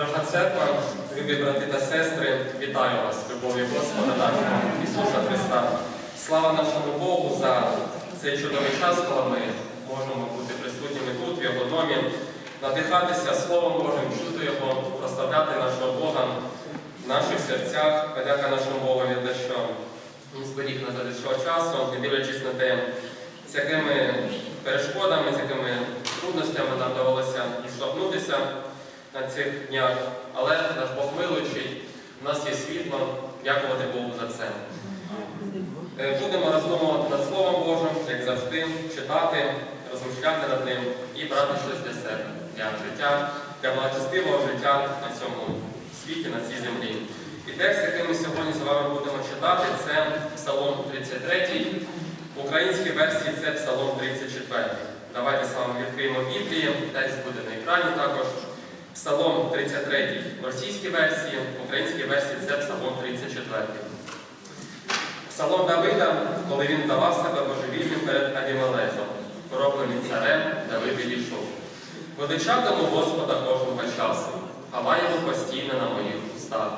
Дорога церква, любі брати та сестри, вітаю вас, любові Господа нашого Ісуса Христа. Слава нашому Богу за цей чудовий час, коли ми можемо бути присутніми тут, в Його домі, надихатися Словом Божим, чути Його, прославляти нашого Бога в наших серцях. Подяка нашому Богу за те, що Він зберіг нас до цього часу, не дивлячись на те, з якими перешкодами, з якими трудностями нам довелося зіштовхнутися на цих днях. Але наш Бог милуючий, у нас є світло, дякувати Богу за це. Е, Будемо роздумувати над Словом Божим, як завжди, читати, розмишляти над ним і брати щось для себе, для життя, для благочестивого життя на цьому світі, на цій землі. І текст, який ми сьогодні з вами будемо читати, це Псалом 33. В українській версії це Псалом 34. Давайте з вами відкриємо Біблію, текст буде на екрані також. Псалом 33 в російській версії, в українській версії це Псалом 34. Псалом Давида, коли він давав себе божевільним перед Авімелехом, поробленим царем Давид відійшов. Величатиму Господа кожного часу, хвала йому постійно на моїх устах.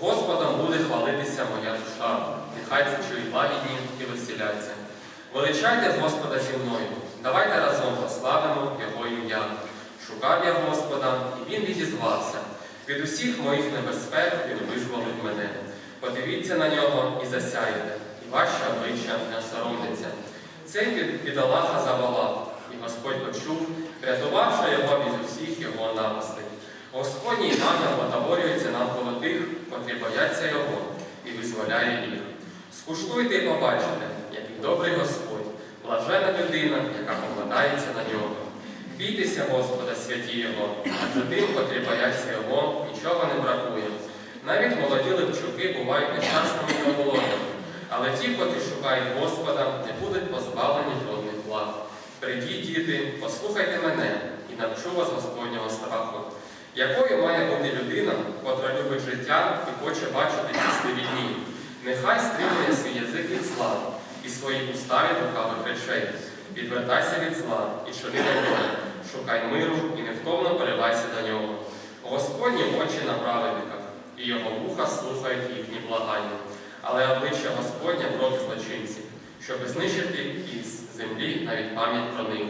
Господом буде хвалитися моя душа, нехай це чують лагідні і веселяться. Величайте Господа зі мною, давайте разом прославимо Його ім'я. Шукав я Господа, і Він відізвався. Від усіх моїх небезпек Він визволив мене. Подивіться на нього і засяєте, і ваше обличчя не осоромиться. Цей бід- бідолаха заволав, і Господь почув, рятувавши його від усіх його напастей. Господній ангел отговорюється навколо тих, котрі бояться його, і визволяє їх. Скуштуйте і побачите, який добрий Господь, блажена людина, яка покладається на нього. Бійтеся Господа, святі Його, адже тим, котрі бояться Його, нічого не бракує. Навіть молоді левчуки бувають нещасними та голодними, але ті, котрі шукають Господа, не будуть позбавлені жодних благ. Придіть, діти, послухайте мене і навчу вас Господнього страху. Якою має бути людина, котра любить життя і хоче бачити щасливі дні? Нехай стримує свій язик від зла і свої уста від лукавих речей. Відвертайся від зла і чини добро, шукай миру і невтомно перевайся до нього. Господні очі на праведниках, і його вуха слухають їхні благання. Але обличчя Господня проти злочинців, щоб знищити із землі навіть пам'ять про них.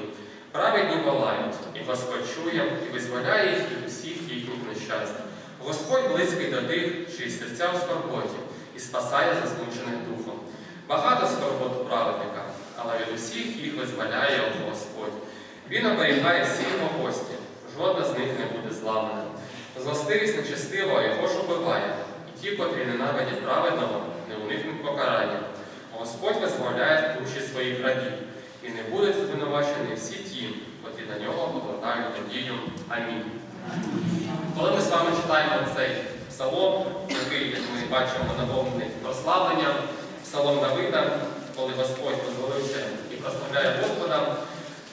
Праведні волають, і Господь чує і визволяє їх від усіх їхніх нещасть. Господь близький до тих, чиї серця у скорботі, і спасає засмучених духом. Багато скорбот праведника, але від усіх їх визволяє Господь. Він оберігає всі його гості, жодна з них не буде зламана. Злостивість нечестивого його ж убиває, і ті, котрі ненавидять праведного, не уникнуть покарання. Господь визволяє душі своїх рабів, і не будуть звинувачені всі ті, котрі на нього покладають надію. Амінь. Коли ми з вами читаємо цей псалом, який, як ми бачимо, наповнений прославленням, псалом Давида, коли Господь дозволився і прославляє Господа,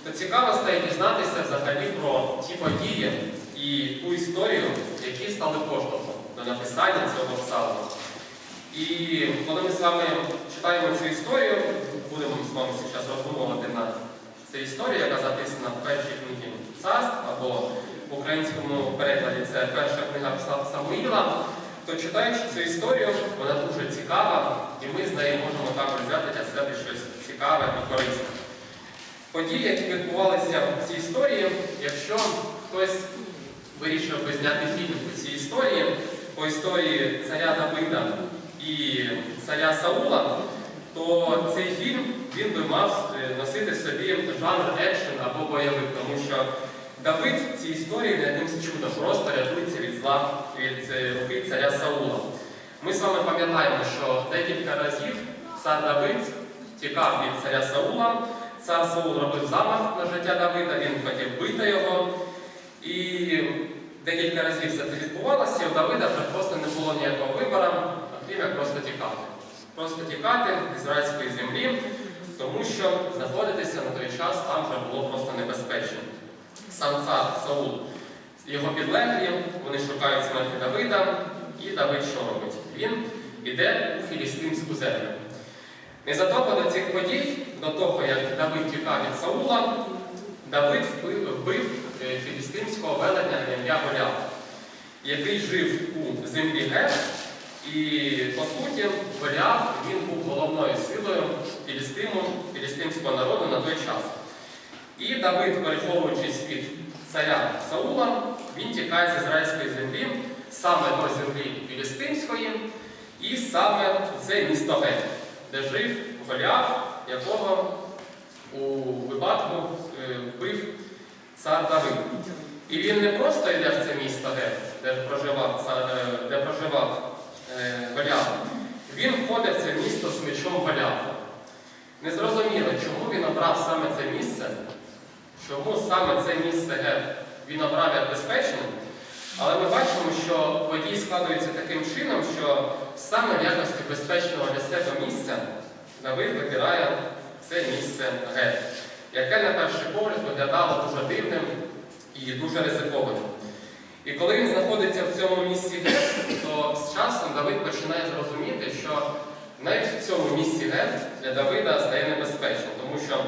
то цікаво стає дізнатися взагалі про ті події і ту історію, які стали поштовхом до написання цього псалму. І коли ми з вами читаємо цю історію, будемо з вами зараз роздумувати над цією історією, яка записана в першій книгі царств, або в українському перекладі це перша книга Самуїла, то читаючи цю історію, вона дуже цікава, і ми з неї можемо також взяти для себе щось цікаве і корисне. Події, які відбувалися в цій історії, якщо хтось вирішив би зняти фільм по цій історії, по історії царя Давида і царя Саула, то цей фільм він би мав е, носити собі жанр екшен або бойовик, тому що Давид в цій історії не якимсь чудом просто рятується від зла від е, руки царя Саула. Ми з вами пам'ятаємо, що декілька разів цар Давид тікав від царя Саула. Цар Саул робив замах на життя Давида, він хотів бити його. І декілька разів все це відбувалося, і у Давида вже просто не було ніякого вибору, окрім як просто тікати. Просто тікати з ізраїльської землі, тому що знаходитися на той час там вже було просто небезпечно. Сам цар Саул, його підлеглі, вони шукають смерті Давида, і Давид що робить? Він іде у філістимську землю. Незадовго до цих подій, до того, як Давид тікав від Саула, Давид вбив, е, філістимського велетня на ім'я Голіафа. який жив у землі Гет, і по суті Голіаф він був головною силою філістиму, філістимського народу на той час. І Давид, переховуючись від царя Саула, він тікає з ізраїльської землі саме до землі Філістимської, і саме в це місто Гет, де жив Голіаф, якого у випадку е, вбив цар Давид. І він не просто йде в це місто Гет, де проживав, цар, е, де проживав е, Голіаф, він входить в це місто з мечом Голіафа. Незрозуміло, чому він обрав саме це місце, чому саме це місце він обрав як безпечним, але ми бачимо, що події складуються таким чином, що саме в якості безпечного для себе місця Давид вибирає це місце Гет, яке на перший погляд виглядало дуже дивним і дуже ризикованим. І коли він знаходиться в цьому місці Гет, то з часом Давид починає зрозуміти, що навіть в цьому місці Гет для Давида стає небезпечно, тому що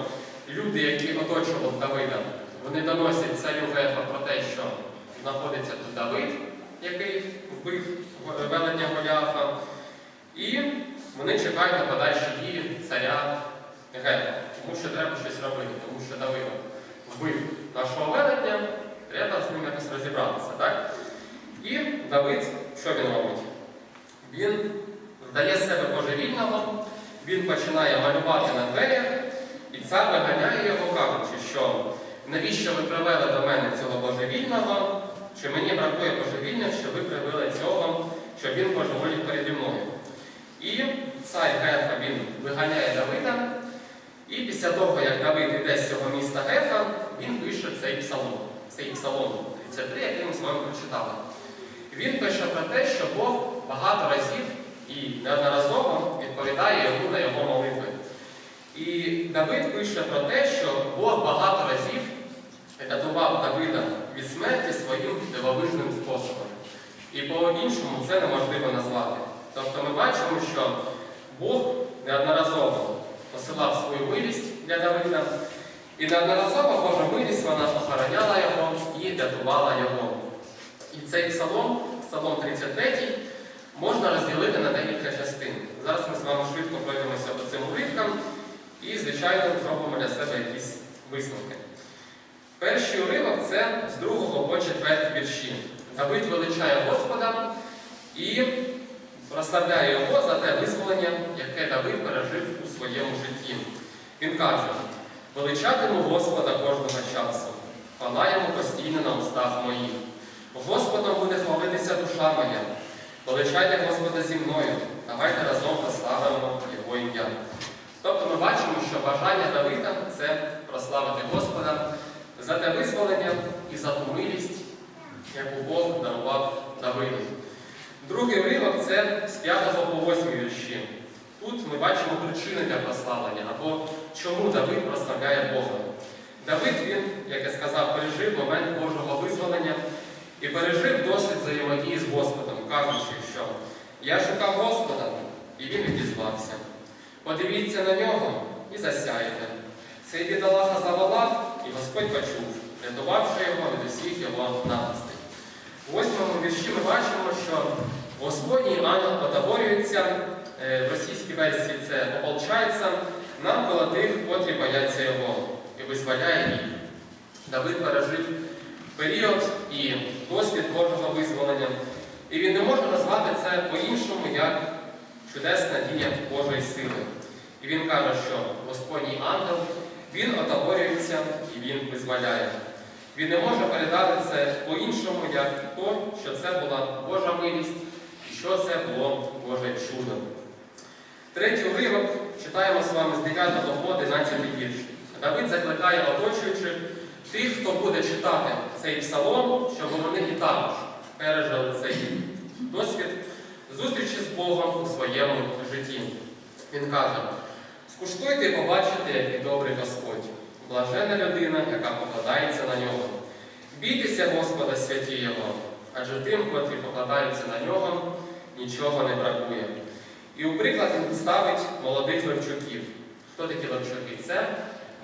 люди, які оточували Давида, вони доносять царю Гефа про те, що знаходиться тут Давид, який вбив велення Голіафа, і вони чекають на подальші дії царя Гефа, тому що треба щось робити, тому що Давид вбив нашого велення, треба з ним якось розібратися. так? І Давид, що він робить? Він вдає себе божевільного, він починає малювати на дверях, і цар виганяє його, кажучи, що навіщо ви привели до мене цього божевільного, чи мені бракує божевільних, що ви привели цього, щоб він божеволів переді мною. І цар Гефа він виганяє Давида, і після того, як Давид йде з цього міста Гефа, він пише цей псалом, цей псалом 33, який ми з вами прочитали. Він пише про те, що Бог багато разів і неодноразово відповідає йому на його молитви. І Давид пише про те, що Бог багато разів рятував Давида від смерті своїм дивовижним способом. І по-іншому це неможливо назвати. Тобто ми бачимо, що Бог неодноразово посилав свою милість для Давида, і неодноразово Божа милість вона охороняла його і рятувала його. І цей псалом, псалом 33, можна розділити на декілька частин. Зараз ми з вами швидко пройдемося по цим уривкам і, звичайно, зробимо для себе якісь висновки. Перший уривок це з 2 по 4 вірші. Давид величає Господа і прославляє його за те визволення, яке Давид пережив у своєму житті. Він каже: величатиму Господа кожного часу, йому постійно на устах моїх. Господом буде хвалитися душа моя. Величайте Господа зі мною, давайте разом прославимо Його ім'я. Тобто ми бачимо, що бажання Давида це прославити Господа за те визволення і за ту милість, яку Бог дарував Давиду. Другий уривок це з 5 по 8 вірші. Тут ми бачимо причини для прославлення або чому Давид прославляє Бога. Давид, він, як я сказав, пережив момент Божого визволення і пережив досвід взаємодії з Господом, кажучи, що я шукав Господа, і він відізвався. Подивіться на нього і засяйте. Цей бідолаха заволав, і Господь почув, рятувавши його від усіх його напастей. У восьмому вірші ми бачимо, що Господній ангел потаборюється, е, в російській версії це ополчається навколо тих, котрі бояться його, і визволяє їх. Давид пережив період і досвід Божого визволення. І він не може назвати це по-іншому, як чудесна дія Божої сили. І він каже, що Господній ангел, він отаборюється і він визволяє. Він не може передати це по-іншому, як то, що це була Божа милість і що це було Боже чудо. Третій уривок читаємо з вами з 9 по 11 вірш. Давид закликає оточуючих тих, хто буде читати цей псалом, щоб вони і також пережили цей досвід зустрічі з Богом у своєму житті. Він каже: скуштуйте і побачите, який добрий Господь, блажена людина, яка покладається на нього. Бійтеся Господа, святі Його, адже тим, котрі покладаються на нього, нічого не бракує. І у приклад він ставить молодих левчуків. Хто такі левчуки? Це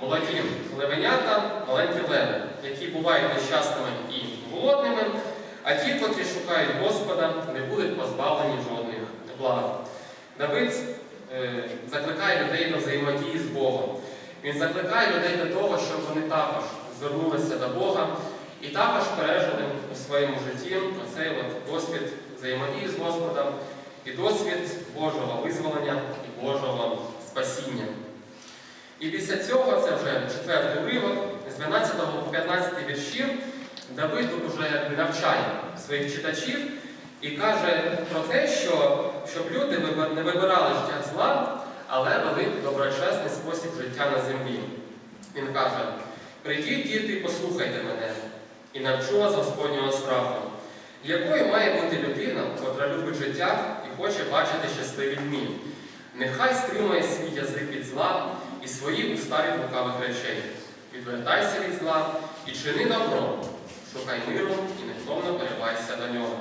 молоді левенята, маленькі леви, які бувають нещасними і голодними, а ті, котрі шукають Господа, не будуть позбавлені жодних благ. Давид е, закликає людей до взаємодії з Богом. Він закликає людей до того, щоб вони також звернулися до Бога і також пережили у своєму житті оцей досвід взаємодії з Господом і досвід Божого визволення і Божого спасіння. І після цього, це вже четвертий уривок, з 12 по 15 віршів, Давид тут уже навчає своїх читачів і каже про те, що щоб люди не вибирали життя зла, але вели доброчесний спосіб життя на землі. Він каже: прийдіть, діти, послухайте мене, і навчу вас Господнього страху. Якою має бути людина, котра любить життя і хоче бачити щасливі дні? Нехай стримує свій язик від зла і свої уста від лукавих речей. Відвертайся від зла і чини добро, шукай миру і невтомно перебайся до нього.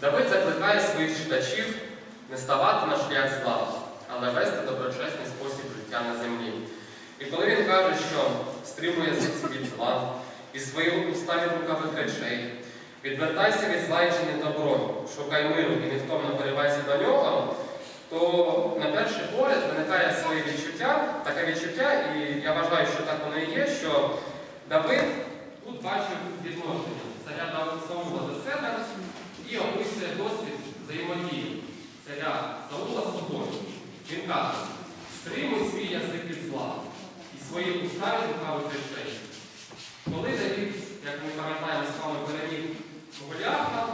Давид закликає своїх читачів не ставати на шлях зла, але вести доброчесний спосіб життя на землі. І коли він каже, що стримує язик від зла і свої уста від лукавих речей, відвертайся від зла і чини добро, шукай миру і невтомно перебайся до нього, то на перший погляд виникає своє відчуття, таке відчуття, і я вважаю, що так воно і є, що Давид тут бачив відношення царя Саула до себе і описує досвід взаємодії царя Саула з собою. Він каже, стримуй свій язик від зла і свої уста від лукавих речей. Коли Давід, як ми пам'ятаємо з вами, переміг Голіафа,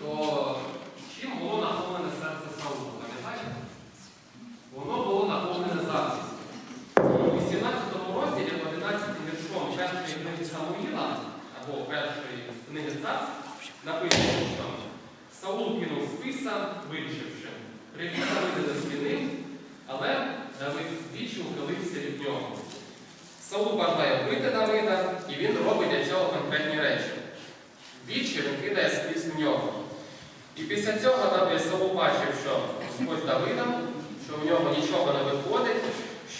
то чим було наповнене серце Саула? Пам'ятаєте? Воно було наповнене завістю. У 18 розділі 11 віршом першої книги Самуїла, або першої книги царств, написано, що Саул кинув списа, вирішивши, привів Давида до стіни, але Давид двічі ухилився від нього. Саул бажає вбити Давида, і він робить для цього конкретні речі. Двічі він кидає спис в нього. І після цього Давид Саул бачив, що Господь з Давидом, що в нього нічого не виходить,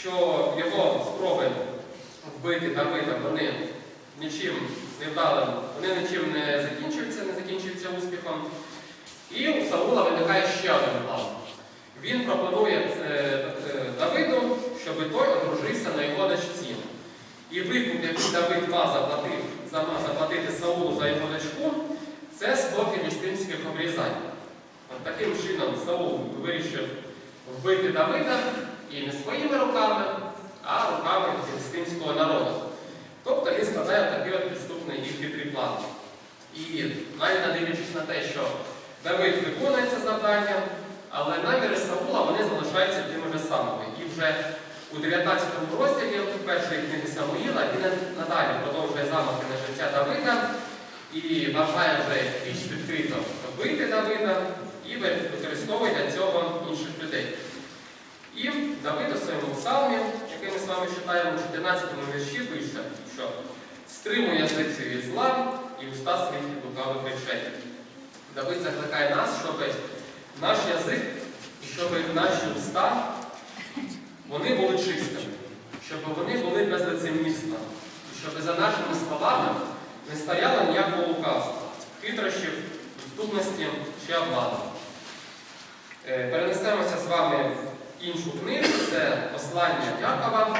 що його спроби вбити Давида, вони нічим не вдали, вони нічим не закінчуються, не закінчуються успіхом. І у Саула виникає ще один план. Він пропонує е, е, Давиду, щоб той одружився на його дочці. І викуп, який Давид заплатив, за- заплатити Саулу за його дочку, це 100 філістимських обрізань. Таким чином Саул вирішив вбити Давида і не своїми руками, а руками філістимського народу. Тобто він складає такий от підступний і хитрий план. І навіть не дивлячись на те, що Давид виконує це завдання, але наміри Саула вони залишаються тими ж самими. І вже у 19 розділі першої книги Самуїла він надалі продовжує замахи на життя Давида і бажає вже більш відкрито вбити Давида і використовує для цього інших людей. І Давид у своєму псалмі, який ми з вами читаємо у 14 вірші, пише, що стримує язиці від зла і уста своїх від лукавих речей. Давид закликає нас, щоб наш язик щоб наші уста вони були чистими, щоб вони були без лицемірства, щоб за нашими словами не стояло ніякого лукавства, хитрощів, підступності чи обману. Е, Перенесемося з вами в іншу книгу, це послання Якова,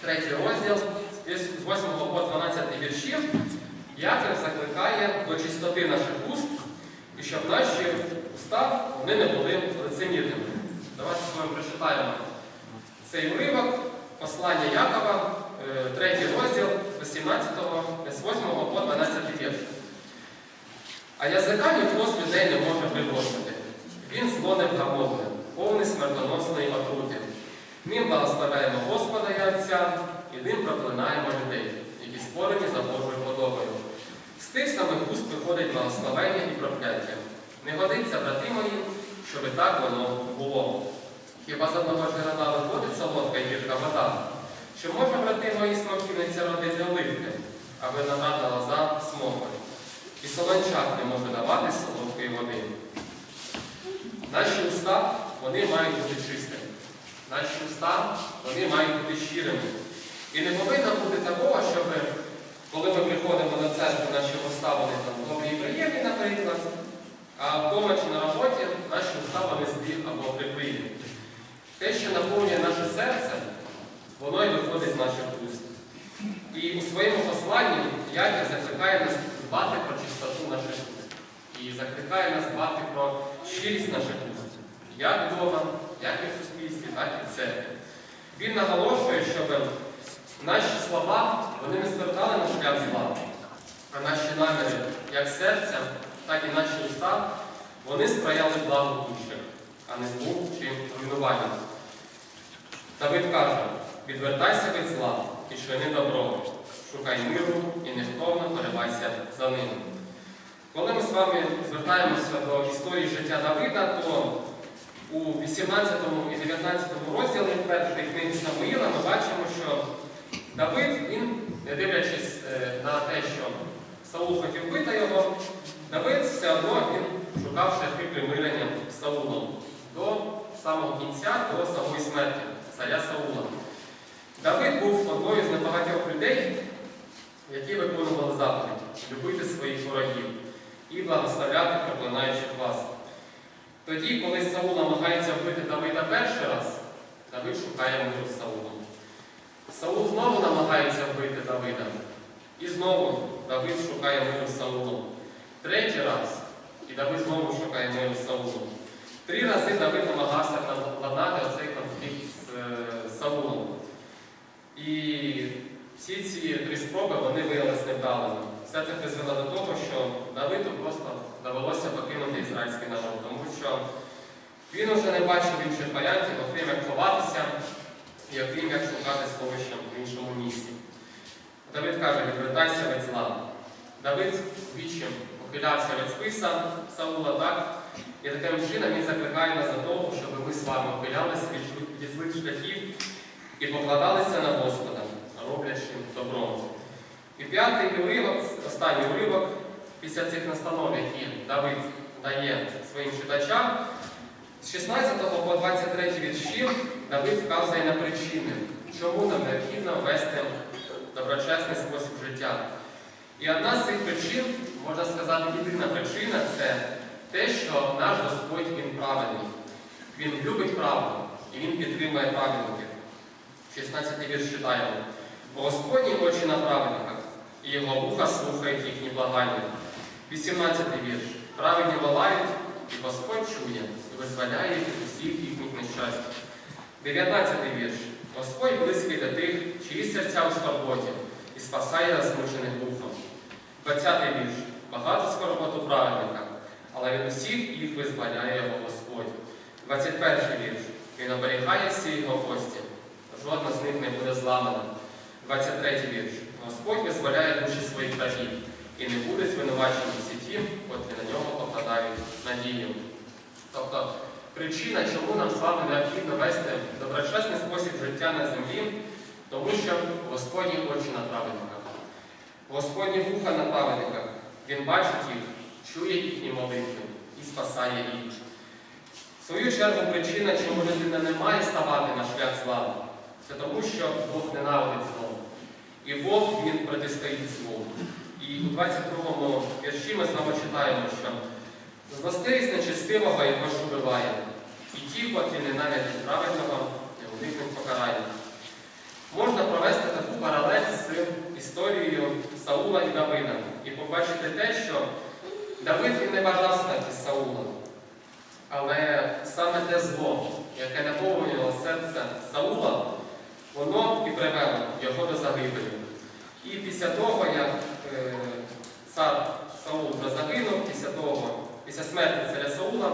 третій розділ, з 8 по 12 віршів. Яков закликає до чистоти наших уст, і щоб наші уста вони не були лицемірними. Давайте з вами прочитаємо цей уривок, послання Якова, е, третій розділ, з 17, з 8 по 12 вірш. А язика ніхто з людей не може пригощити. Він зло не вгамовне, повний смертоносної отрути. Ним благословляємо Господа і Отця, і ним проклинаємо людей, які створені за Божою подобою. З тих самих уст виходить благословення і прокляття. Не годиться, брати мої, щоб так воно було. Хіба з одного джерела виходить солодка і гірка вода? Чи може, брати мої, смоківниця родити оливки, а виноградна лоза смокою? І солончак не може давати солодкої води. Наші уста, вони мають бути чистими. Наші уста, вони мають бути щирими. І не повинно бути такого, щоб коли ми приходимо до церкви, наші уста вони там добрі і приємні, наприклад, а вдома чи на роботі наші уста вони злі або прикриті. Те, що наповнює наше серце, воно й виходить з наших уст. І у своєму посланні Яків закликає нас дбати про чистоту наших уст. І закликає нас дбати про щирість наших уст. Як вдома, як і в суспільстві, так і в церкві. Він наголошує, щоб наші слова вони не звертали на шлях зла, а наші наміри, як серця, так і наші уста, вони сприяли благу інших, а не злу чи руйнуванню. Давид каже, відвертайся від зла і чини добро, шукай миру і невтомно поривайся за ним. Коли ми з вами звертаємося до історії життя Давида, то у 18 і 19 розділі першої книги Самуїла ми бачимо, що Давид, він, не дивлячись е, на те, що Саул хотів бити його, Давид все одно він шукав шляхи примирення з Саулом до самого кінця, до самої смерті царя Саула. Давид був одною з небагатьох людей, які виконували заповідь любити своїх ворогів і благословляти проклинаючих вас. Тоді, коли Саул намагається вбити Давида перший раз, Давид шукає миру з Саулом. Саул знову намагається вбити Давида. І знову Давид шукає миру з Саулом. Третій раз, і Давид знову шукає миру з Саулом. Три рази Давид намагався владнати оцей конфлікт з е, Саулом. І всі ці три спроби вони виявилися невдалими. Все це призвело до того, що Давиду просто довелося покинути ізраїльський народ, тому що він уже не бачив інших варіантів, окрім як ховатися і окрім як шукати сховища в іншому місці. Давид каже, відвертайся від зла. Давид вічим ухилявся від списа Саула, так? І таким чином він закликає нас до того, щоб ми з вами ухилялися від, від злих шляхів і покладалися на Господа, роблячи добро. І п'ятий уривок, останній уривок, після цих настанов, які Давид дає своїм читачам, з 16 по 23 вірші Давид вказує на причини, чому нам необхідно вести доброчесний спосіб життя. І одна з цих причин, можна сказати, єдина причина це те, що наш Господь Він праведний. Він любить правду і Він підтримує праведників. 16 вірш читаємо. Господні очі на праведниках, і його вуха слухають їхні благання. 18 вірш. Праведні волають, і Господь чує, і визволяє від усіх їхніх нещасть. 19 вірш. Господь близький до тих, чиї серця у скорботі, і спасає розмучених духом. 20 вірш. Багато скорботу праведника, але від усіх їх визволяє його Господь. 21 вірш. Він оберігає всі його кості. Жодна з них не буде зламана. 23 вірш. Господь визволяє душі своїх рабів і не буде звинувачені всі котрі на нього покладають надію. Тобто причина, чому нам з вами необхідно вести доброчесний спосіб життя на землі, тому що Господні очі на праведниках. Господні вуха на праведниках. Він бачить їх, чує їхні молитви і спасає їх. Свою чергу причина, чому людина не має ставати на шлях зла, це тому, що Бог ненавидить зло. І Бог він протистоїть злу. І у 22 вірші ми з вами читаємо, що злостивість нечестивого його ж убиває, і ті, котрі ненавидять праведного, не уникнуть покарання. Можна провести таку паралель з історією Саула і Давида і побачити те, що Давид він не бажав смерті Саула. Але саме те зло, яке наповнювало серце Саула, воно і привело його до загибелі. І після того, як цар Саул вже загинув, після того, після смерті царя Саула,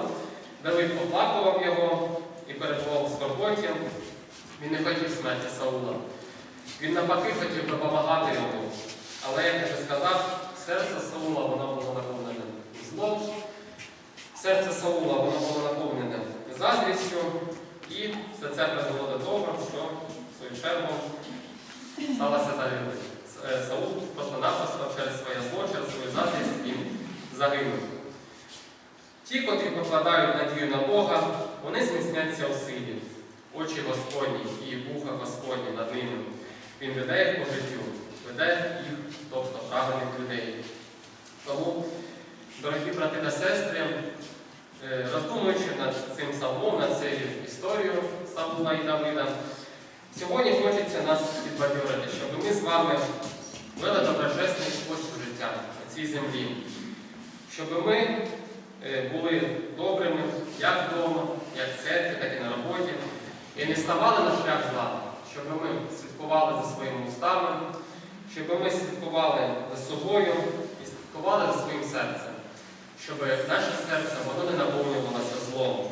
Давид оплакував його і перебував у скорботі. Він не хотів смерті Саула. Він навпаки хотів допомагати йому. Але, як я вже сказав, серце Саула воно було наповнене злом. Серце Саула воно було наповнене заздрістю, і все це призвело до того, що в свою чергу сталося загибель. Е, Саул просто-напросто через своє зло, через свою заздрість він загинув. Ті, котрі покладають надію на Бога, вони зміцняться у силі. Очі Господні і вуха Господні над ними. Він веде їх по життю, веде їх, тобто правильних людей. Тому, дорогі брати та сестри, е, роздумуючи над цим псалмом, над цією історією Саула і Давида, сьогодні хочеться нас підбадьорити, щоб ми з вами вели доброчесний спосіб життя на цій землі, щоб ми е, були добрими як вдома, як в церкві, так і на роботі, і не ставали на шлях зла, щоб ми слідкували за своїми устами, щоб ми слідкували за собою і слідкували за своїм серцем, щоб наше серце воно не наповнювалося злом,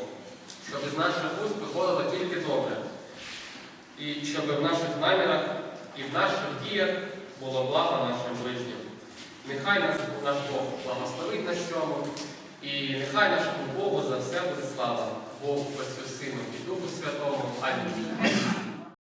щоб з наших уст виходило тільки добре, і щоб в наших намірах і в наших діях було благо нашим ближнім. Нехай нас наш Бог благословить на цьому, і нехай нашому Богу за все буде слава, Богу, Отцю, Сину і Духу Святому. Амінь.